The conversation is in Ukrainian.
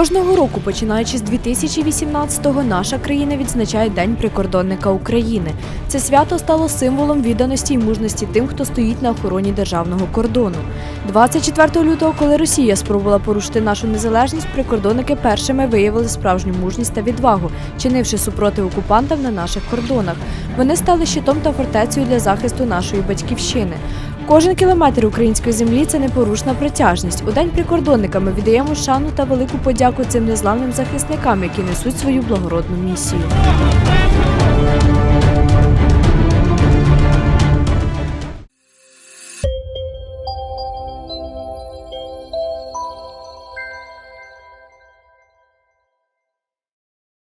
Кожного року, починаючи з 2018-го, наша країна відзначає День прикордонника України. Це свято стало символом відданості й мужності тим, хто стоїть на охороні державного кордону. 24 лютого, коли Росія спробувала порушити нашу незалежність, прикордонники першими виявили справжню мужність та відвагу, чинивши супротив окупантам на наших кордонах. Вони стали щитом та фортецею для захисту нашої батьківщини. Кожен кілометр української землі це непорушна притяжність. У день прикордонниками віддаємо шану та велику подяку цим незламним захисникам, які несуть свою благородну місію.